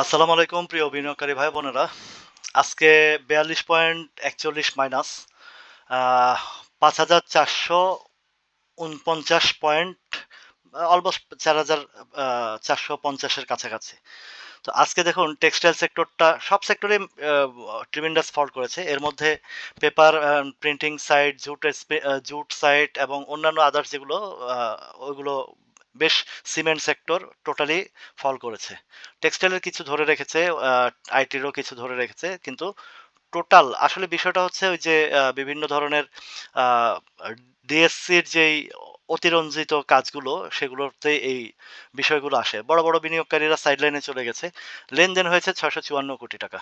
আসসালামু আলাইকুম, প্রিয় বিনিয়োগকারী ভাই বোনেরা। আজকে বিয়াল্লিশ পয়েন্ট একচল্লিশ মাইনাস পাঁচ হাজার চারশো উনপঞ্চাশ পয়েন্ট, অলমোস্ট চার হাজার চারশো পঞ্চাশের কাছাকাছি। তো আজকে দেখুন, টেক্সটাইল সেক্টরটা সব সেক্টরে ট্রিমেন্ডাস ফল করেছে। এর মধ্যে paper printing site jute jute site এবং অন্যান্য আদার্স যেগুলো ওইগুলো বেশ সিমেন্ট সেক্টর টোটালি ফল করেছে। টেক্সটাইলের কিছু ধরে রেখেছে আইটিরও কিছু ধরে রেখেছে, কিন্তু টোটাল আসলে বিষয়টা হচ্ছে ওই যে বিভিন্ন ধরনের ডিএসসির যেই অতিরঞ্জিত কাজগুলো সেগুলোতে এই বিষয়গুলো আসে। বড় বড় বিনিয়োগকারীরা সাইডলাইনে চলে গেছে। লেনদেন হয়েছে ছয়শো চুয়ান্ন কোটি টাকা।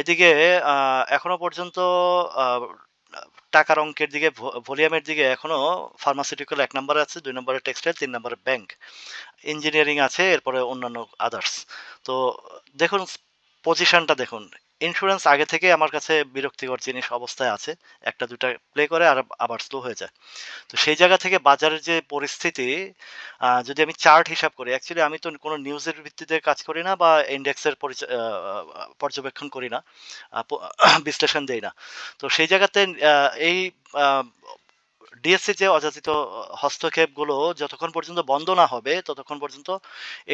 এদিকে এখনও পর্যন্ত টাকার অঙ্কের দিকে ভলিউমের দিকে এখনও ফার্মাসিউটিক্যাল এক নম্বরে আছে, দুই নম্বরে টেক্সটাইল তিন নম্বরে ব্যাংক ইঞ্জিনিয়ারিং আছে, এরপরে অন্যান্য আদার্স তো দেখুন পজিশনটা দেখুন। ইন্স্যুরেন্স আগে থেকে আমার কাছে বিরক্তিকর জিনিস অবস্থায় আছে। একটা, দুটা প্লে করে আর আবার স্লো হয়ে যায়। তো সেই জায়গা থেকে বাজারের যে পরিস্থিতি যদি আমি চার্ট হিসাব করি অ্যাকচুয়ালি আমি তো কোনো নিউজের ভিত্তিতে কাজ করি না বা ইন্ডেক্সের পর্যবেক্ষণ করি না। বিশ্লেষণ দেই না। তো সেই জায়গাতে এই ডিএসসি যে অযাচিত হস্তক্ষেপগুলো যতক্ষণ পর্যন্ত বন্ধ না হবে, ততক্ষণ পর্যন্ত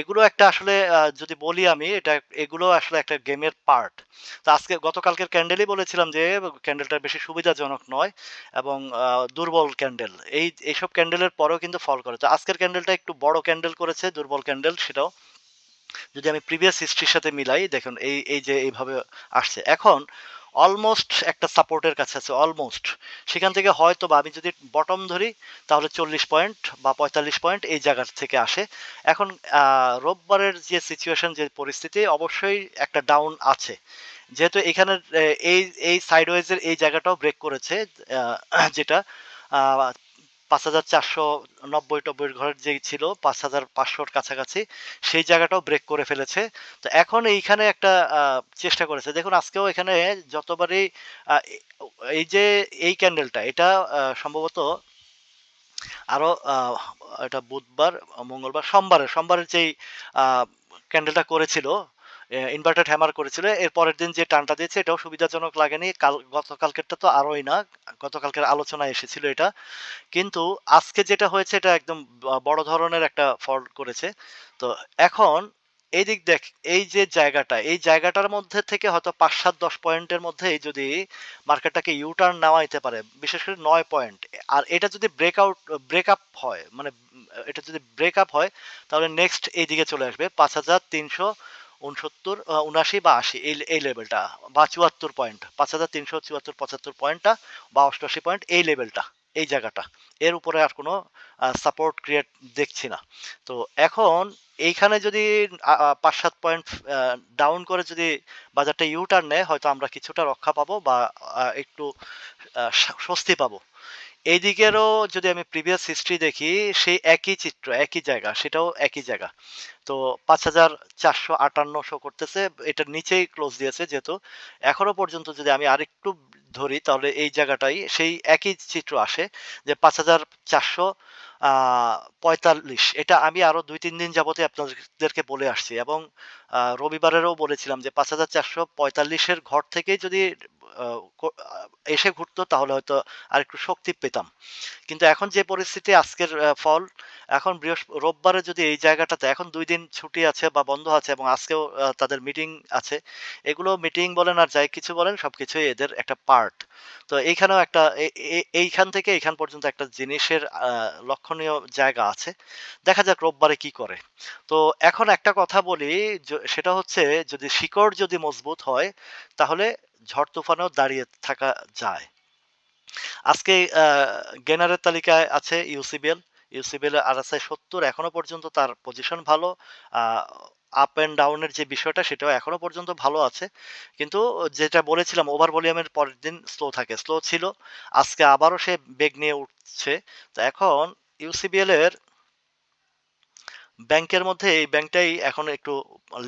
এগুলো একটা আসলে যদি বলি আমি, এটা এগুলো আসলে একটা গেমের পার্ট। তো আজকে গতকালকের ক্যান্ডেলই বলেছিলাম যে, ক্যান্ডেলটা বেশি সুবিধাজনক নয় এবং দুর্বল ক্যান্ডেল। এই, এইসব ক্যান্ডেলের পরেও কিন্তু ফল করে। তো আজকের ক্যান্ডেলটা একটু বড় ক্যান্ডেল করেছে, দুর্বল ক্যান্ডেল সেটাও। যদি আমি প্রিভিয়াস হিস্ট্রির সাথে মিলাই, দেখুন, এই এই যে এইভাবে আসছে। এখন অলমোস্ট একটা সাপোর্টের কাছে আছে অলমোস্ট সেখান থেকে হয়তো বা আমি যদি বটম ধরি, তাহলে চল্লিশ পয়েন্ট বা পঁয়তাল্লিশ পয়েন্ট এই জায়গার থেকে আসে। এখন রোববারের যে সিচুয়েশন যে পরিস্থিতি, অবশ্যই একটা ডাউন আছে। যেহেতু এখানে এই এই সাইডওয়েজের এই জায়গাটাও ব্রেক করেছে যেটা পাঁচ হাজার চারশো নব্বই টব্বই ঘরের যেই ছিল পাঁচ হাজার পাঁচশোর কাছাকাছি সেই জায়গাটাও ব্রেক করে ফেলেছে। তো এখন এইখানে একটা চেষ্টা করেছে। দেখুন আজকেও এখানে যতবারই এই যে এই ক্যান্ডেলটা এটা সম্ভবত আরও আহ, এটা বুধবার মঙ্গলবার সোমবারের সোমবারের যেই ক্যান্ডেলটা করেছিল ইনভার্টেড হ্যামার করেছিল। এর পরের দিন যে টানটা দিয়েছে, এটাও সুবিধাজনক লাগেনি। কাল, গতকালকেরটা তো আরোই না। গতকালকের আলোচনায় এসেছিল এটা। কিন্তু আজকে যেটা হয়েছে, এটা একদম বড় ধরনের একটা ফল করেছে। তো এখন এই দিক দেখ, এই যে জায়গাটা, এই জায়গাটার মধ্যে থেকে হয়তো পাঁচ, সাত, দশ পয়েন্টের মধ্যেই যদি মার্কেটটাকে ইউটার্ন নেওয়া যেতে পারে, বিশেষ করে নয় পয়েন্ট, আর এটা যদি ব্রেকআউট ব্রেকআপ হয় মানে এটা যদি ব্রেকআপ হয়, তাহলে নেক্সট এই দিকে চলে আসবে। পাঁচ হাজার তিনশো উনসত্তর উনাশি বা আশি, এই এই লেভেলটা বা চুয়াত্তর পয়েন্ট পাঁচ হাজার তিনশো চুয়াত্তর, পঁচাত্তর পয়েন্টটা বা অষ্টআশি পয়েন্ট এই লেভেলটা এই জায়গাটা। এর উপরে আর কোনো সাপোর্ট ক্রিয়েট দেখছি না। তো এখন এইখানে যদি পাঁচ সাত পয়েন্ট ডাউন করে যদি বাজারটা ইউটার্ন নেয়, হয়তো আমরা কিছুটা রক্ষা পাবো বা একটু স্বস্তি পাবো। এইদিকেরও যদি আমি প্রিভিয়াস হিস্ট্রি দেখি, সেই একই চিত্র, একই জায়গা, সেটাও একই জায়গা। তো পাঁচ হাজার চারশো আটান্ন শো করতেছে এটার নিচেই ক্লোজ দিয়েছে যেহেতু। এখনও পর্যন্ত যদি আমি আরেকটু ধরি, তাহলে এই জায়গাটাই, সেই একই চিত্র আসে যে পাঁচ হাজার চারশো পঁয়তাল্লিশ। এটা আমি আরও দুই তিন দিন যাবতে আপনাদেরকে বলে আসছি এবং রবিবারেরও বলেছিলাম যে পাঁচ হাজার চারশো পঁয়তাল্লিশের ঘর থেকেই যদি এসে ঘুরতো, তাহলে হয়তো আর একটু শক্তি পেতাম। কিন্তু এখন যে পরিস্থিতি, আজকের ফল, এখন বৃহস্প, রোববারে যদি এই জায়গাটাতে, এখন দুই দিন ছুটি আছে বা বন্ধ আছে এবং আজকেও তাদের মিটিং আছে, এগুলো মিটিং বলেন আর যাই কিছু বলেন, সবকিছুই এদের একটা পার্ট তো এইখানেও একটা এইখান থেকে এইখান পর্যন্ত একটা জিনিসের লক্ষণীয় জায়গা আছে। দেখা যাক রোববারে কি করে। তো এখন একটা কথা বলি সেটা হচ্ছে যদি শিকড় যদি মজবুত হয়, তাহলে ঝড় তুফানেও দাঁড়িয়ে থাকা যায়। আজকে গেনারের তালিকায় আছে ইউসিবিএল ইউসিবিএল আর আরএসআই সত্তর এখনও পর্যন্ত তার পজিশন ভালো। আপ অ্যান্ড ডাউনের যে বিষয়টা সেটাও এখনও পর্যন্ত ভালো আছে। কিন্তু যেটা বলেছিলাম ওভার ভলিউমের পরের দিন স্লো থাকে স্লো ছিল। আজকে আবারও সে বেগ নিয়ে উঠছে। তো এখন ইউসিবিএল এর ব্যাংকের মধ্যে এই ব্যাংকটাই এখন একটু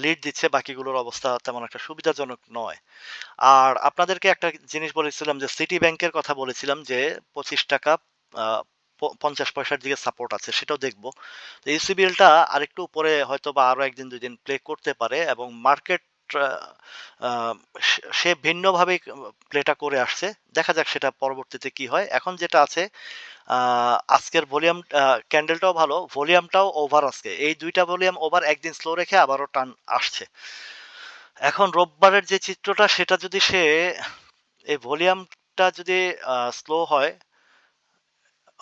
লিড দিচ্ছে, বাকিগুলোর অবস্থা তেমন একটা সুবিধাজনক নয়। আর আপনাদেরকে একটা জিনিস বলেছিলাম যে সিটি ব্যাংকের কথা বলেছিলাম যে, পঁচিশ টাকা পঞ্চাশ পয়সার দিকে সাপোর্ট আছে, সেটাও দেখব। তো ইউসিবিএলটা আরেকটু উপরে হয়তো বা আরও একদিন, দুই দিন প্লে করতে পারে এবং মার্কেট সে ভিন্নভাবে প্লেটা করে আসছে। দেখা যাক সেটা পরবর্তীতে কি হয়। এখন যেটা আছে আজকের ভলিউম ক্যান্ডেলটাও ভালো, ভলিউমটাও ওভার আজকে। এই দুইটা ভলিউম ওভার একদিন স্লো রেখে আবারও টান আসছে। এখন রোববারের যে চিত্রটা, সেটা যদি সে, এই ভলিউমটা যদি স্লো হয়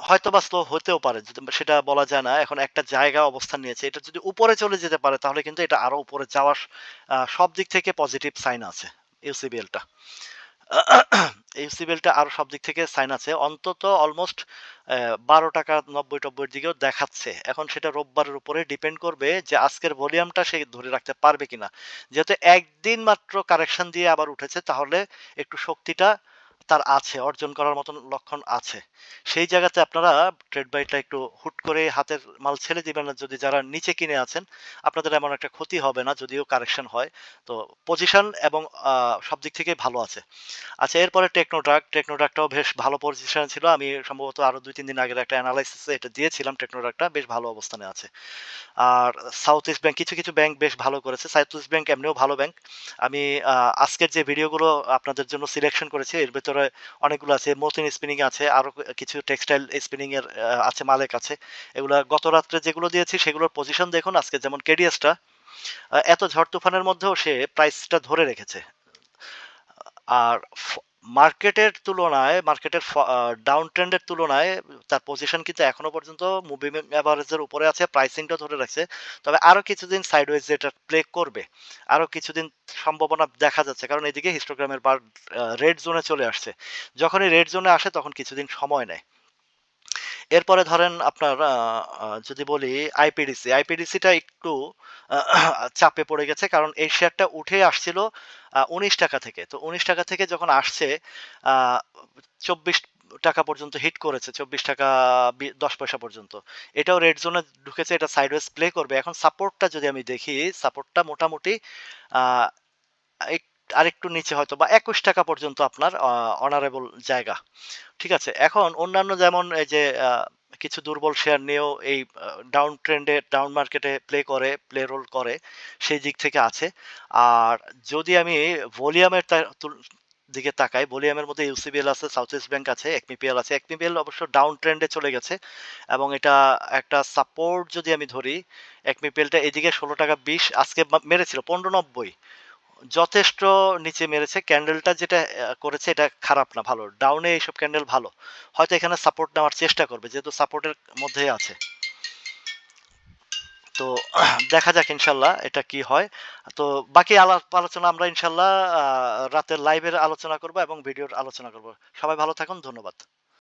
হয়তো বা স্লো হতেও পারে সেটা বলা যায় না। এখন একটা জায়গা অবস্থান নিয়েছে, এটা যদি উপরে চলে যেতে পারে, তাহলে কিন্তু এটা আরও উপরে যাওয়ার সব দিক থেকে পজিটিভ সাইন আছে ইউসিবিএলটা ইউসিবিএলটা আরও সব দিক থেকে সাইন আছে। অন্তত অলমোস্ট বারো টাকা নব্বই টব্বই দিকেও দেখাচ্ছে। এখন সেটা রোববারের উপরে ডিপেন্ড করবে যে আজকের ভলিউমটা সে ধরে রাখতে পারবে কিনা। যেহেতু একদিন মাত্র কারেকশন দিয়ে আবার উঠেছে, তাহলে একটু শক্তিটা তার আছে, অর্জন করার মতন লক্ষণ আছে। সেই জায়গাতে আপনারা ট্রেড বাইটা একটু হুট করে হাতের মাল ছেড়ে দিবেন না। যদি যারা নিচে কিনে আছেন, আপনাদের এমন একটা ক্ষতি হবে না, যদিও কারেকশন হয়। তো পজিশন এবং সব দিক থেকে ভালো আছে। আচ্ছা এরপরে টেকনোড্রাক টেকনোড্রাকটাও বেশ ভালো পজিশন ছিল। আমি সম্ভবত আরও দুই, তিন দিন আগের একটা অ্যানালাইসিসে এটা দিয়েছিলাম। টেকনোড্রাকটা বেশ ভালো অবস্থানে আছে। আর সাউথ ইস্ট ব্যাংক কিছু কিছু ব্যাংক বেশ ভালো করেছে। সাউথ ইস্ট ব্যাংক এমনিও ভালো ব্যাংক আমি আজকের যে ভিডিওগুলো আপনাদের জন্য সিলেকশন করেছি, এর ভেতরে অনেকগুলো আছে মতিন স্পিনিং আছে, আরও কিছু টেক্সটাইল স্পিনিং এর আছে, মালেক আছে। এগুলো গত রাত্রে যেগুলো দিয়েছি সেগুলোর পজিশন দেখুন, আজকে যেমন কেডিএসটা এত ঝড় তুফানের মধ্যেও সে প্রাইসটা ধরে রেখেছে। আর মার্কেটের তুলনায় মার্কেটের ডাউন ট্রেন্ডের তুলনায় তার পজিশন কিন্তু এখনও পর্যন্ত মুভি অ্যাভারেজের উপরে আছে প্রাইসিংটা ধরে রাখছে। তবে আরও কিছুদিন সাইডওয়েজ যেটা প্লে করবে আরও কিছুদিন সম্ভাবনা দেখা যাচ্ছে, কারণ এদিকে হিস্টোগ্রামের বার রেড জোনে চলে আসছে। যখনই রেড জোনে আসে তখন কিছুদিন সময় নেয়। এরপরে ধরেন আপনার যদি বলি আইপিডিসি আইপিডিসিটা একটু চাপে পড়ে গেছে, কারণ এই শেয়ারটা উঠে আসছিল উনিশ টাকা থেকে। তো উনিশ টাকা থেকে যখন আসছে চব্বিশ টাকা পর্যন্ত হিট করেছে, চব্বিশ টাকা দশ পয়সা পর্যন্ত। এটাও রেড জোনে ঢুকেছে, এটা সাইডওয়েজ প্লে করবে। এখন সাপোর্টটা যদি আমি দেখি সাপোর্টটা মোটামুটি আরেকটু নিচে হয়তো বা একুশ টাকা পর্যন্ত আপনার অনারেবল জায়গা। ঠিক আছে? এখন অন্যান্য যেমন এই যে কিছু দুর্বল শেয়ার নিয়েও এই ডাউন ট্রেন্ডে ডাউন মার্কেটে প্লে করে প্লে রোল করে, সেই দিক থেকে আছে। আর যদি আমি ভলিউমের দিকে তাকাই ভলিউমের মধ্যে ইউসিবিএল আছে সাউথ ইস্ট ব্যাংক আছে একমিপিএল আছে। একমিপিএল অবশ্য ডাউন ট্রেন্ডে চলে গেছে এবং এটা একটা সাপোর্ট যদি আমি ধরি একমিপিএলটা এদিকে ষোলো টাকা বিশ, আজকে মেরেছিল, পনেরো নব্বই। যথেষ্ট নিচে মেরেছে। ক্যান্ডেলটা যেটা করেছে এটা খারাপ না, ভালো। ডাউনে এইসব ক্যান্ডেল ভালো। হয়তো এখানে সাপোর্ট নেওয়ার চেষ্টা করবে, যেহেতু সাপোর্টের মধ্যে আছে। তো দেখা যাক ইনশাল্লাহ এটা কি হয়। তো বাকি আলাপ আলোচনা আমরা ইনশাল্লাহ রাতের লাইভের আলোচনা করব এবং ভিডিওর আলোচনা করব। সবাই ভালো থাকুন, ধন্যবাদ।